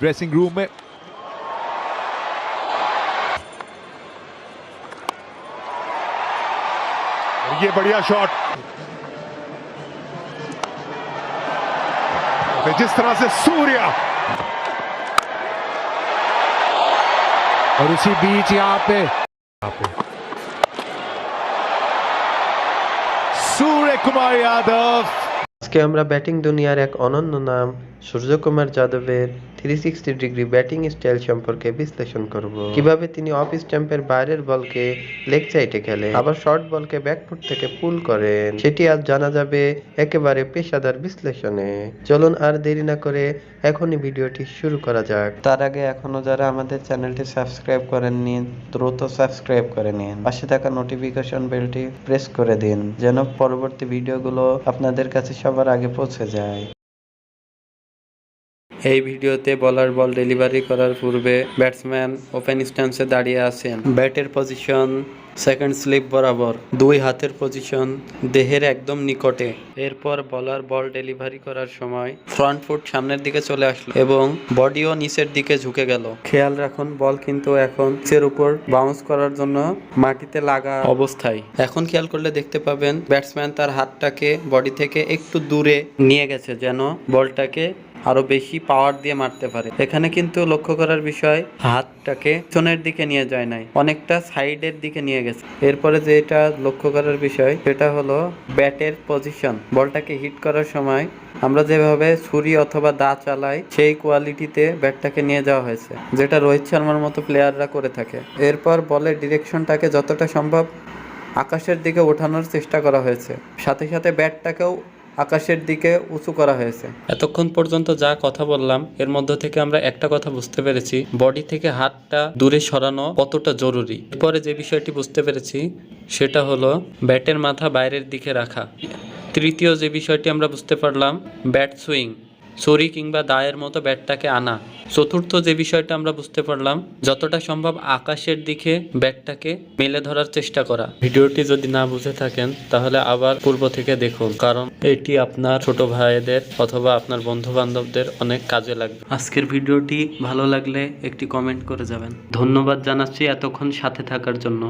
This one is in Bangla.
ड्रेसिंग रूम में और ये बढ़िया शॉट फिर जिस तरह से सूर्या और उसी बीच यहाँ पे यहाँ पे सूर्य कुमार यादव আজকে আমরা ব্যাটিং দুনিয়ার এক অনন্য নাম সূর্যকুমার যাদবের three sixty degree batting style সম্পর্কে বিশ্লেষণ করব। কীভাবে তিনি অফ স্ট্যাম্পের বাইরের বলকে লেগ সাইডে খেলে আবার শর্ট বলকে ব্যাকফুট থেকে পুল করেন, সেটি আজ জানা যাবে একেবারে পেশাদার বিশ্লেষণে। চলুন আর দেরি না করে এখনই ভিডিওটি শুরু করা যাক। তার আগে এখনও যারা আমাদের চ্যানেলটি সাবস্ক্রাইব করেননি, দ্রুত সাবস্ক্রাইব করে নিন। পাশে থাকা নোটিফিকেশন বেলটি প্রেস করে দিন, যেন পরবর্তী ভিডিওগুলো আপনাদের কাছে সবার আগে পৌঁছে যায়। এই ভিডিওতে বলার বল ডেলিভারি করার পূর্বে ব্যাটসম্যান ওপেন স্ট্যান্সে দাঁড়িয়ে আছেন। ব্যাটের পজিশন সেকেন্ড স্লিপ বরাবর, দুই হাতের পজিশন দেহের একদম নিকটে। এরপর বলার বল ডেলিভারি করার সময় ফ্রন্ট ফুট সামনের দিকে চলে আসলো এবং বডিও নিচের দিকে ঝুঁকে গেল। খেয়াল রাখুন বল কিন্তু এখন নিচের উপর বাউন্স করার জন্য মাটিতে লাগা অবস্থায়। এখন খেয়াল করলে দেখতে পাবেন ব্যাটসম্যান তার হাতটাকে বডি থেকে একটু দূরে নিয়ে গেছে, যেন বলটাকে আরও বেশি পাওয়ার দিয়ে মারতে পারে। এখানে কিন্তু লক্ষ্য করার বিষয়, হাতটাকে পিছনের দিকে নিয়ে যায় নাই, অনেকটা সাইডের দিকে নিয়ে গেছে। এরপরে যেটা লক্ষ্য করার বিষয়, সেটা হলো ব্যাটের পজিশন বলটাকে হিট করার সময় আমরা যেভাবে ছুরি অথবা দা চালাই, সেই কোয়ালিটিতে ব্যাটটাকে নিয়ে যাওয়া হয়েছে, যেটা রোহিত শর্মার মতো প্লেয়াররা করে থাকে। এরপর বলের ডিরেকশনটাকে যতটা সম্ভব আকাশের দিকে ওঠানোর চেষ্টা করা হয়েছে। সাথে সাথে ব্যাটটাকেও আকাশের দিকে উঁচু করা হয়েছে। এতক্ষণ পর্যন্ত যা কথা বললাম, এর মধ্য থেকে আমরা একটা কথা বুঝতে পেরেছি, বডি থেকে হাতটা দূরে সরানো কতটা জরুরি। এরপরে যে বিষয়টি বুঝতে পেরেছি, সেটা হলো ব্যাটের মাথা বাইরের দিকে রাখা। তৃতীয় যে বিষয়টি আমরা বুঝতে পারলাম, ব্যাট সুইং। ছড়ি কিংবা দায়ের মতো ব্যাটটাকে আনা। চতুর্থ যে বিষয়টা আমরা বুঝতে পারলাম, যতটা সম্ভব আকাশের দিকে ব্যাটটাকে মেলে ধরার চেষ্টা করা। ভিডিওটি যদি না বুঝে থাকেন, তাহলে আবার পূর্ব থেকে দেখুন, কারণ এটি আপনার ছোট ভাইদের অথবা আপনার বন্ধু বান্ধবদের অনেক কাজে লাগবে। আজকের ভিডিওটি ভালো লাগলে একটি কমেন্ট করে যাবেন। ধন্যবাদ জানাচ্ছি এতক্ষণ সাথে থাকার জন্য।